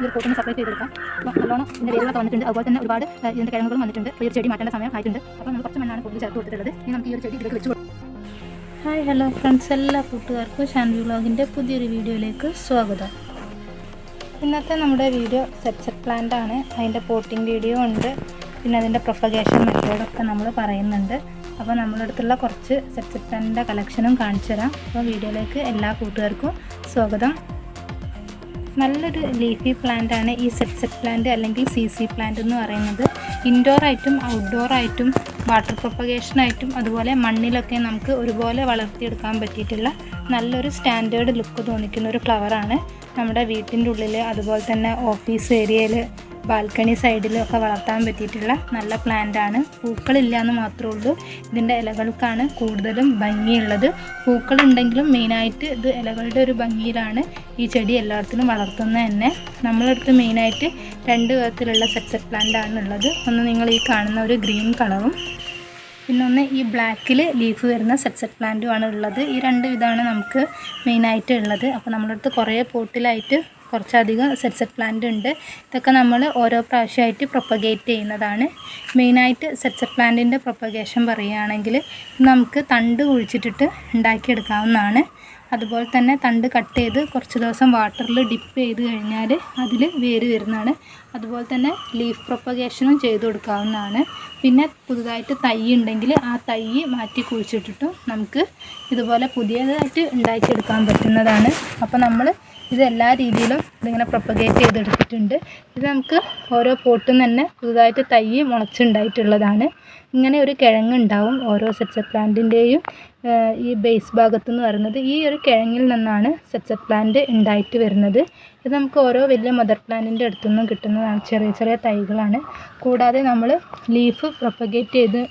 ഈ ഒരു പോട്ടിന് സെപ്പറേറ്റ് ചെയ്തെടുക്കാം. അപ്പോൾ നല്ലോണം ഇതിന്റെ വേരുകളൊക്കെ വന്നിട്ടുണ്ട്. അതുപോലെ തന്നെ ഒരുപാട് ഇതിന്റെ കിഴങ്ങുകളും വന്നിട്ടുണ്ട്. ഈ ഒരു ചെടി മാറ്റേണ്ട സമയം ആയിട്ടുണ്ട്. അപ്പോൾ നമ്മൾ കുറച്ച് മണ്ണാണ് കൂടുതൽ ചേർത്ത് കൊടുത്തിട്ടുള്ളത്. ഇനി നമുക്ക് ഈ ഒരു ചെടി ഇതിലേക്ക് വെച്ച് കൊടുക്കാം. Hi hello friends. എല്ലാ കൂട്ടുകാർക്കും ഷാൻവി വ്ളോഗിന്റെ പുതിയൊരു വീഡിയോയിലേക്ക് സ്വാഗതം. ഇന്നത്തെ നമ്മുടെ വീഡിയോ സെറ്റ് സെറ്റ് പ്ലാന്റ് ആണ്. അതിന്റെ പോട്ടിംഗ് വീഡിയോ ഉണ്ട്. പിന്നെ അതിന്റെ പ്രൊപ്പഗേഷൻ മെത്തേഡൊക്കെ നമ്മൾ പറയുന്നുണ്ട്. അപ്പോൾ നമ്മുടെ അടുത്തുള്ള കുറച്ച് സെറ്റ് സെറ്റ് പ്ലാന്റിന്റെ കളക്ഷനും കാണിച്ചു തരാം അപ്പോൾ വീഡിയോയിലേക്ക് എല്ലാ കൂട്ടുകാർക്കും സ്വാഗതം. നല്ലൊരു ലീഫി പ്ലാന്റ് ആണ് ഈ സെറ്റ് സെറ്റ് പ്ലാന്റ് അല്ലെങ്കിൽ സി സി പ്ലാന്റ് എന്ന് പറയുന്നത്. ഇൻഡോർ ആയിട്ടും ഔട്ട്ഡോർ ആയിട്ടും വാട്ടർ പ്രൊപ്പഗേഷനായിട്ടും അതുപോലെ മണ്ണിലൊക്കെ നമുക്ക് ഒരുപോലെ വളർത്തിയെടുക്കാൻ പറ്റിയിട്ടുള്ള നല്ലൊരു സ്റ്റാൻഡേർഡ് ലുക്ക് തോന്നിക്കുന്ന ഒരു ഫ്ലവറാണ് നമ്മുടെ വീട്ടിന്റെ ഉള്ളിൽ അതുപോലെ തന്നെ ഓഫീസ് ഏരിയയിൽ ബാൽക്കണി സൈഡിലൊക്കെ വളർത്താൻ പറ്റിയിട്ടുള്ള നല്ല പ്ലാന്റ് ആണ് പൂക്കളില്ല എന്ന് മാത്രമേ ഉള്ളൂ ഇതിന്റെ ഇലകൾക്കാണ് കൂടുതലും ഭംഗിയുള്ളത്. പൂക്കളുണ്ടെങ്കിലും മെയിനായിട്ട് ഇത് ഇലകളുടെ ഒരു ഭംഗിയിലാണ് ഈ ചെടി എല്ലായിടത്തിലും വളർത്തുന്നത് തന്നെ. നമ്മളടുത്ത് മെയിനായിട്ട് രണ്ട് വിധത്തിലുള്ള സെറ്റ് പ്ലാന്റ് ആണ് ഉള്ളത്. ഒന്ന് നിങ്ങൾ ഈ കാണുന്ന ഒരു ഗ്രീൻ കളറും പിന്നെ ഒന്ന് ഈ ബ്ലാക്കിൽ ലീഫ് വരുന്ന സെറ്റ്സെറ്റ് പ്ലാന്റുമാണ് ഉള്ളത്. ഈ രണ്ട് വിധമാണ് നമുക്ക് മെയിനായിട്ട് ഉള്ളത്. അപ്പോൾ നമ്മളടുത്ത് കുറേ പോട്ടിലായിട്ട് കുറച്ചധികം സെറ്റ് സെറ്റ് പ്ലാന്റ് ഉണ്ട്. ഇതൊക്കെ നമ്മൾ ഓരോ പ്രാവശ്യമായിട്ട് പ്രൊപ്പഗേറ്റ് ചെയ്യുന്നതാണ്. മെയിനായിട്ട് സെറ്റ് സെറ്റ് പ്ലാന്റിന്റെ പ്രൊപ്പഗേഷൻ പറയുകയാണെങ്കിൽ നമുക്ക് തണ്ട് കുഴിച്ചിട്ടിട്ട് ഉണ്ടാക്കിയെടുക്കാവുന്നതാണ്. അതുപോലെ തന്നെ തണ്ട് കട്ട് ചെയ്ത് കുറച്ച് ദിവസം വാട്ടറിൽ ഡിപ്പ് ചെയ്ത് കഴിഞ്ഞാൽ അതിൽ വേര് വരുന്നതാണ്. അതുപോലെ തന്നെ ലീഫ് പ്രൊപ്പഗേഷനും ചെയ്തു കൊടുക്കാവുന്നതാണ്. പിന്നെ പുതുതായിട്ട് തൈ ഉണ്ടെങ്കിൽ ആ തൈ മാറ്റി കുഴിച്ചിട്ടിട്ടും നമുക്ക് ഇതുപോലെ പുതിയതായിട്ട് ഉണ്ടാക്കിയെടുക്കാൻ പറ്റുന്നതാണ്. അപ്പോൾ നമ്മൾ ഇത് എല്ലാ രീതിയിലും ഇതിങ്ങനെ പ്രൊപ്പഗേറ്റ് ചെയ്തെടുത്തിട്ടുണ്ട്. ഇത് നമുക്ക് ഓരോ പോട്ടിൽ തന്നെ പുതുതായിട്ട് തൈ മുളച്ചുണ്ടായിട്ടുള്ളതാണ്. ഇങ്ങനെ ഒരു കിഴങ്ങ് ഉണ്ടാവും ഓരോ സെറ്റ് പ്ലാന്റിന്റെയും ഈ ബേസ് ഭാഗത്ത് എന്ന് പറയുന്നത് ഈ ഒരു കിഴങ്ങിൽ നിന്നാണ് സെറ്റ് പ്ലാന്റ് ഉണ്ടായിട്ട് വരുന്നത്. ഇത് നമുക്ക് ഓരോ വലിയ മദർ പ്ലാന്റിന്റെ അടുത്തുനിന്നും കിട്ടുന്നതാണ്. ചെറിയ ചെറിയ തൈകളാണ്. കൂടാതെ നമ്മൾ ലീഫ് പ്രൊപ്പഗേറ്റ് ചെയ്ത്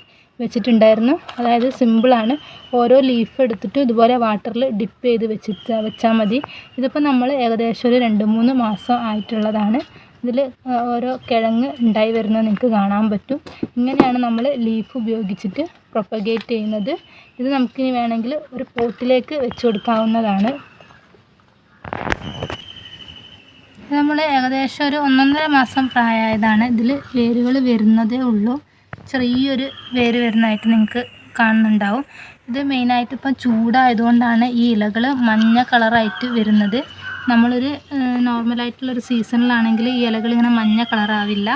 വെച്ചിട്ടുണ്ടായിരുന്നു. അതായത് സിമ്പിളാണ് ഓരോ ലീഫ് എടുത്തിട്ട് ഇതുപോലെ വാട്ടറിൽ ഡിപ്പ് ചെയ്ത് വെച്ചിട്ട് വെച്ചാൽ മതി. ഇതിപ്പോൾ നമ്മൾ ഏകദേശം ഒരു രണ്ട് മൂന്ന് മാസം ആയിട്ടുള്ളതാണ്. ഇതിൽ ഓരോ കിഴങ്ങ് ഉണ്ടായി വരുന്നത് നിങ്ങൾക്ക് കാണാൻ പറ്റും. ഇങ്ങനെയാണ് നമ്മൾ ലീഫ് ഉപയോഗിച്ചിട്ട് പ്രൊപ്പഗേറ്റ് ചെയ്യുന്നത്. ഇത് നമുക്കിനി വേണമെങ്കിൽ ഒരു പോട്ടിലേക്ക് വെച്ച് കൊടുക്കാവുന്നതാണ്. നമ്മൾ ഏകദേശം ഒരു ഒന്നൊന്നര മാസം പ്രായമായതാണ്. ഇതിൽ വേരുകൾ വരുന്നതേ ഉള്ളൂ. ചെറിയൊരു വേര് വരുന്നതായിട്ട് നിങ്ങൾക്ക് കാണുന്നുണ്ടാവും. ഇത് മെയിനായിട്ട് ഇപ്പം ചൂടായതുകൊണ്ടാണ് ഈ ഇലകൾ മഞ്ഞ കളറായിട്ട് വരുന്നത്. നമ്മളൊരു നോർമലായിട്ടുള്ളൊരു സീസണിലാണെങ്കിൽ ഈ ഇലകൾ ഇങ്ങനെ മഞ്ഞ കളറാവില്ല.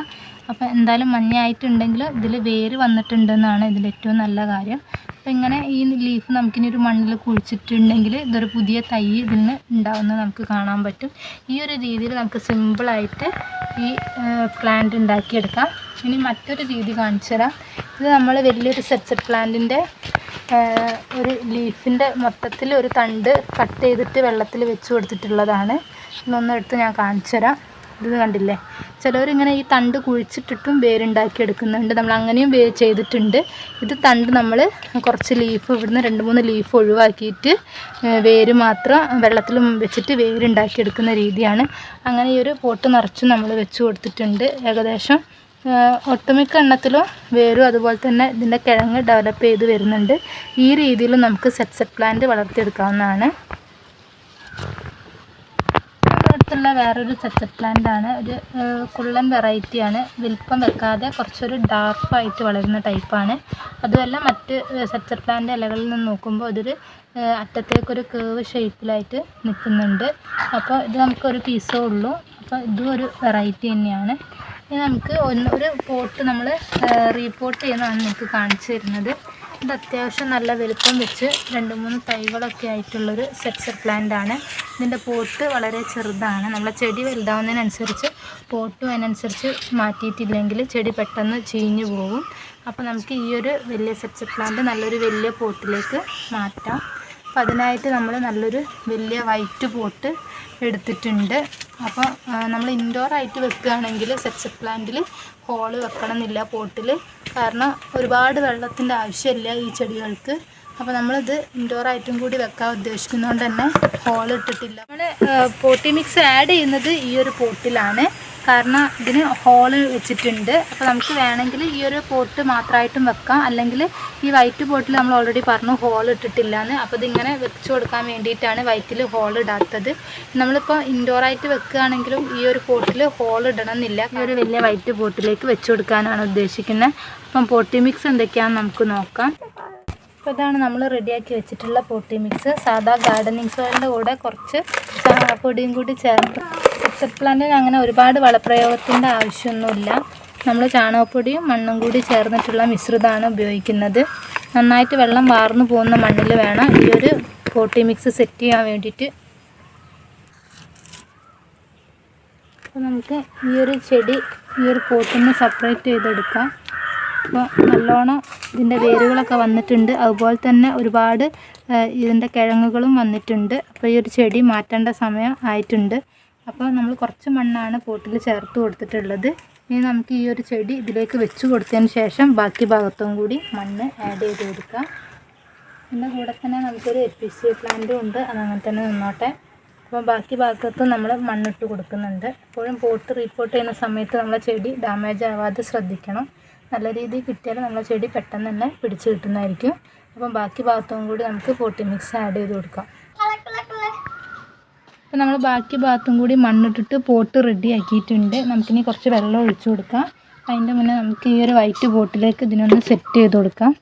അപ്പോൾ എന്തായാലും മഞ്ഞയായിട്ടുണ്ടെങ്കിൽ ഇതിൽ വേര് വന്നിട്ടുണ്ടെന്നാണ് ഇതിൽ ഏറ്റവും നല്ല കാര്യം. അപ്പോൾ ഇങ്ങനെ ഈ ലീഫ് നമുക്കിനി ഒരു മണ്ണിൽ കുഴിച്ചിട്ടുണ്ടെങ്കിൽ ഇതൊരു പുതിയ തൈ ഇതിൽ നിന്ന് ഉണ്ടാവുന്നത് നമുക്ക് കാണാൻ പറ്റും. ഈ ഒരു രീതിയിൽ നമുക്ക് സിമ്പിളായിട്ട് ഈ പ്ലാന്റ് ഉണ്ടാക്കിയെടുക്കാം. ഇനി മറ്റൊരു രീതി കാണിച്ചു തരാം. ഇത് നമ്മൾ വലിയൊരു സെറ്റ് സെറ്റ് പ്ലാന്റിന്റെ ഒരു ലീഫിന്റെ മൊത്തത്തിൽ ഒരു തണ്ട് കട്ട് ചെയ്തിട്ട് വെള്ളത്തിൽ വെച്ച് കൊടുത്തിട്ടുള്ളതാണ്. ഇതൊന്നെടുത്ത് ഞാൻ കാണിച്ചു തരാം. ഇത് കണ്ടില്ലേ? ചിലവരിങ്ങനെ ഈ തണ്ട് കുഴിച്ചിട്ടിട്ടും വേരുണ്ടാക്കി എടുക്കുന്നുണ്ട് നമ്മൾ അങ്ങനെയും വേ ചെയ്തിട്ടുണ്ട്. ഇത് തണ്ട് നമ്മൾ കുറച്ച് ലീഫ് ഇവിടുന്ന് രണ്ട് മൂന്ന് ലീഫ് ഒഴിവാക്കിയിട്ട് വേര് മാത്രം വെള്ളത്തിൽ വെച്ചിട്ട് വേരുണ്ടാക്കി എടുക്കുന്ന രീതിയാണ്. അങ്ങനെ ഈ ഒരു പോട്ട് നിറച്ചും നമ്മൾ വെച്ച് കൊടുത്തിട്ടുണ്ട്. ഏകദേശം ഒട്ടുമിക്ക എണ്ണത്തിലും വേരും അതുപോലെ തന്നെ ഇതിന്റെ കിഴങ്ങ് ഡെവലപ്പ് ചെയ്ത് വരുന്നുണ്ട്. ഈ രീതിയിലും നമുക്ക് സെറ്റ് സെറ്റ് പ്ലാന്റ് വളർത്തിയെടുക്കാവുന്നതാണ്. അടുത്തുള്ള വേറൊരു സെറ്റപ്പ് പ്ലാന്റ് ആണ്. ഒരു കുള്ളൻ വെറൈറ്റി ആണ്. വിൽപ്പം വെക്കാതെ കുറച്ചൊരു ഡാർക്കായിട്ട് വളരുന്ന ടൈപ്പാണ് അതുമല്ല മറ്റ് സെറ്റപ്പ് പ്ലാന്റ് ഇലകളിൽ നിന്ന് നോക്കുമ്പോൾ ഇതൊരു അറ്റത്തേക്കൊരു കേവ് ഷേപ്പിലായിട്ട് നിൽക്കുന്നുണ്ട്. അപ്പോൾ ഇത് നമുക്കൊരു പീസേ ഉള്ളൂ. അപ്പോൾ ഇതും ഒരു വെറൈറ്റി തന്നെയാണ്. ഇനി നമുക്ക് ഒന്ന് ഒരു പോട്ട് നമ്മൾ റീപോട്ട് ചെയ്യുന്നതാണ് നമുക്ക് കാണിച്ചു തരുന്നത്. ഇത് അത്യാവശ്യം നല്ല വലുപ്പം വെച്ച് രണ്ട് മൂന്ന് തൈകളൊക്കെ ആയിട്ടുള്ളൊരു സെക്സർ പ്ലാന്റ് ആണ്. ഇതിന്റെ പോട്ട് വളരെ ചെറുതാണ്. നമ്മളെ ചെടി വലുതാവുന്നതിനനുസരിച്ച് പോട്ടും അതിനനുസരിച്ച് മാറ്റിയിട്ടില്ലെങ്കിൽ ചെടി പെട്ടെന്ന് ചീഞ്ഞു പോകും അപ്പോൾ നമുക്ക് ഈ ഒരു വലിയ സെക്സർ പ്ലാന്റ് നല്ലൊരു വലിയ പോട്ടിലേക്ക് മാറ്റാം. അപ്പം അതിനായിട്ട് നമ്മൾ നല്ലൊരു വലിയ വൈറ്റ് പോട്ട് എടുത്തിട്ടുണ്ട്. അപ്പോൾ നമ്മൾ ഇൻഡോർ ആയിട്ട് വെക്കുകയാണെങ്കിൽ സെക്സർ പ്ലാന്റിൽ ഹോൾ വെക്കണം എന്നില്ല പോട്ടിൽ കാരണം ഒരുപാട് വെള്ളത്തിന്റെ ആവശ്യമില്ല ഈ ചെടികൾക്ക്. അപ്പോൾ നമ്മളിത് ഇൻഡോർ ആയിട്ടും കൂടി വെക്കാൻ ഉദ്ദേശിക്കുന്നതുകൊണ്ട് തന്നെ ഹോൾ ഇട്ടിട്ടില്ല. നമ്മൾ പോട്ടി മിക്സ് ആഡ് ചെയ്യുന്നത് ഈ ഒരു പോട്ടിലാണ് കാരണം ഇതിന് ഹോൾ വെച്ചിട്ടുണ്ട്. അപ്പോൾ നമുക്ക് വേണമെങ്കിൽ ഈ ഒരു പോട്ട് മാത്രമായിട്ടും വെക്കാം. അല്ലെങ്കിൽ ഈ വൈറ്റ് പോട്ടിൽ നമ്മൾ ഓൾറെഡി പറഞ്ഞു ഹോൾ ഇട്ടിട്ടില്ല എന്ന് അപ്പോൾ ഇതിങ്ങനെ വെച്ച് കൊടുക്കാൻ വേണ്ടിയിട്ടാണ് വൈറ്റിൽ ഹോൾ ഇടാത്തത്. നമ്മളിപ്പോൾ ഇൻഡോറായിട്ട് വെക്കുകയാണെങ്കിലും ഈ ഒരു പോട്ടിൽ ഹോൾ ഇടണമെന്നില്ല. ഈ ഒരു വലിയ വൈറ്റ് പോട്ടിലേക്ക് വെച്ച് കൊടുക്കാനാണ് ഉദ്ദേശിക്കുന്നത് അപ്പം പോട്ടി മിക്സ് എന്തൊക്കെയാണെന്ന് നമുക്ക് നോക്കാം. അപ്പോൾ ഇതാണ് നമ്മൾ റെഡിയാക്കി വെച്ചിട്ടുള്ള പോട്ടി മിക്സ് സാധാ ഗാർഡനിങ് സോയിലിന്റെ കൂടെ കുറച്ച് ചാണകപ്പൊടിയും കൂടി ചേർത്ത് സെറ്റ് പ്ലാന്റിന് അങ്ങനെ ഒരുപാട് വളപ്രയോഗത്തിന്റെ ആവശ്യമൊന്നുമില്ല. നമ്മൾ ചാണകപ്പൊടിയും മണ്ണും കൂടി ചേർന്നിട്ടുള്ള മിശ്രിതമാണ് ഉപയോഗിക്കുന്നത്. നന്നായിട്ട് വെള്ളം വാർന്നു പോകുന്ന മണ്ണിൽ വേണം ഈ ഒരു പോട്ടി മിക്സ് സെറ്റ് ചെയ്യാൻ വേണ്ടിയിട്ട്. അപ്പോൾ നമുക്ക് ഈ ഒരു ചെടി ഈ ഒരു പോട്ടിൽ നിന്ന് സെപ്പറേറ്റ് ചെയ്തെടുക്കാം. അപ്പോൾ നല്ലോണം ഇതിന്റെ വേരുകളൊക്കെ വന്നിട്ടുണ്ട്. അതുപോലെ തന്നെ ഒരുപാട് ഇതിന്റെ കിഴങ്ങുകളും വന്നിട്ടുണ്ട്. അപ്പോൾ ഈ ഒരു ചെടി മാറ്റേണ്ട സമയം ആയിട്ടുണ്ട്. അപ്പോൾ നമ്മൾ കുറച്ച് മണ്ണാണ് പോട്ടിൽ ചേർത്ത് കൊടുത്തിട്ടുള്ളത്. ഇനി നമുക്ക് ഈ ഒരു ചെടി ഇതിലേക്ക് വെച്ച് കൊടുത്തതിന് ശേഷം ബാക്കി ഭാഗത്തും കൂടി മണ്ണ് ആഡ് ചെയ്ത് കൊടുക്കാം. പിന്നെ കൂടെ തന്നെ നമുക്കൊരു എപ്പിസി പ്ലാന്റും ഉണ്ട്. അതങ്ങനെ തന്നെ നിന്നോട്ടെ. അപ്പോൾ ബാക്കി ഭാഗത്തും നമ്മൾ മണ്ണിട്ട് കൊടുക്കുന്നുണ്ട്. എപ്പോഴും പോട്ട് റീപ്പോർട്ട് ചെയ്യുന്ന സമയത്ത് നമ്മളെ ചെടി ഡാമേജ് ആവാതെ ശ്രദ്ധിക്കണം. നല്ല രീതിയിൽ കിട്ടിയാൽ നമ്മളെ ചെടി പെട്ടെന്ന് തന്നെ പിടിച്ച് കിട്ടുന്നതായിരിക്കും. അപ്പം ബാക്കി ഭാഗത്തും കൂടി നമുക്ക് പോട്ടി മിക്സ് ആഡ് ചെയ്ത് കൊടുക്കാം. അപ്പോൾ നമ്മൾ ബാക്കി ഭാഗത്തും കൂടി മണ്ണിട്ടിട്ട് പോട്ട് റെഡി ആക്കിയിട്ടുണ്ട്. നമുക്കിനി കുറച്ച് വെള്ളം ഒഴിച്ചു കൊടുക്കാം. അതിന്റെ മുന്നേ നമുക്ക് ഈ ഒരു വൈറ്റ് പോട്ടിലേക്ക് ഇതിനൊന്ന് സെറ്റ് ചെയ്ത് കൊടുക്കാം.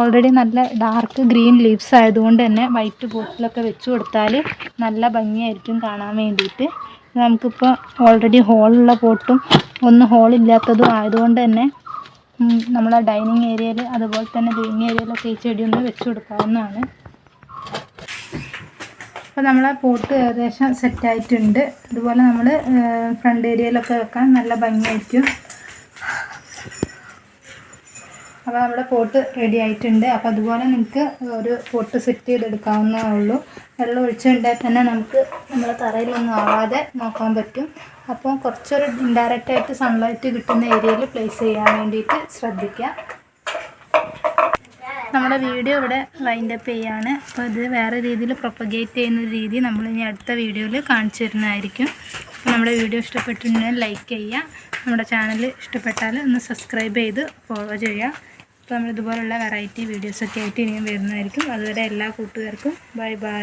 ഓൾറെഡി നല്ല ഡാർക്ക് ഗ്രീൻ ലീവ്സ് ആയതുകൊണ്ട് തന്നെ വൈറ്റ് പോട്ടിലൊക്കെ വെച്ച് കൊടുത്താൽ നല്ല ഭംഗിയായിരിക്കും കാണാൻ വേണ്ടിയിട്ട്. നമുക്കിപ്പോൾ ഓൾറെഡി ഹോളുള്ള പോട്ടും ഒന്ന് ഹോളില്ലാത്തതും ആയതുകൊണ്ട് തന്നെ നമ്മളെ ഡൈനിങ് ഏരിയയിൽ അതുപോലെ തന്നെ ലിവിങ് ഏരിയയിലൊക്കെ ഈ ചെടിയൊന്ന് വെച്ച് കൊടുക്കാവുന്നതാണ്. അപ്പോൾ നമ്മളെ പോട്ട് ഏകദേശം സെറ്റായിട്ടുണ്ട് അതുപോലെ നമ്മൾ ഫ്രണ്ട് ഏരിയയിലൊക്കെ വെക്കാൻ നല്ല ഭംഗിയായിരിക്കും. അപ്പോൾ നമ്മുടെ പോട്ട് റെഡി ആയിട്ടുണ്ട്. അപ്പോൾ അതുപോലെ നിങ്ങൾക്ക് ഒരു പോട്ട് സെറ്റ് ചെയ്തെടുക്കാവുന്നേ ഉള്ളൂ. വെള്ളം ഒഴിച്ചുണ്ടാൽ തന്നെ നമുക്ക് നമ്മുടെ തറയിലൊന്നും ആവാതെ നോക്കാൻ പറ്റും. അപ്പോൾ കുറച്ചൊരു ഇൻഡയറക്റ്റായിട്ട് സൺലൈറ്റ് കിട്ടുന്ന ഏരിയയിൽ പ്ലേസ് ചെയ്യാൻ വേണ്ടിയിട്ട് ശ്രദ്ധിക്കുക നമ്മുടെ വീഡിയോ ഇവിടെ വൈൻഡപ്പ് ചെയ്യാണ്. അപ്പോൾ ഇത് വേറെ രീതിയിൽ പ്രൊപ്പഗേറ്റ് ചെയ്യുന്ന രീതി നമ്മൾ ഇനി അടുത്ത വീഡിയോയിൽ കാണിച്ചു തരുന്നതായിരിക്കും. നമ്മുടെ വീഡിയോ ഇഷ്ടപ്പെട്ടിട്ടുണ്ടെങ്കിൽ ലൈക്ക് ചെയ്യുക. നമ്മുടെ ചാനൽ ഇഷ്ടപ്പെട്ടാൽ ഒന്ന് സബ്സ്ക്രൈബ് ചെയ്ത് ഫോളോ ചെയ്യുക. അപ്പോൾ നമ്മൾ ഇതുപോലുള്ള വെറൈറ്റി വീഡിയോസൊക്കെ ആയിട്ട് ഇനിയും വരുന്നതായിരിക്കും. അതുവരെ എല്ലാ കൂട്ടുകാർക്കും ബൈ ബൈ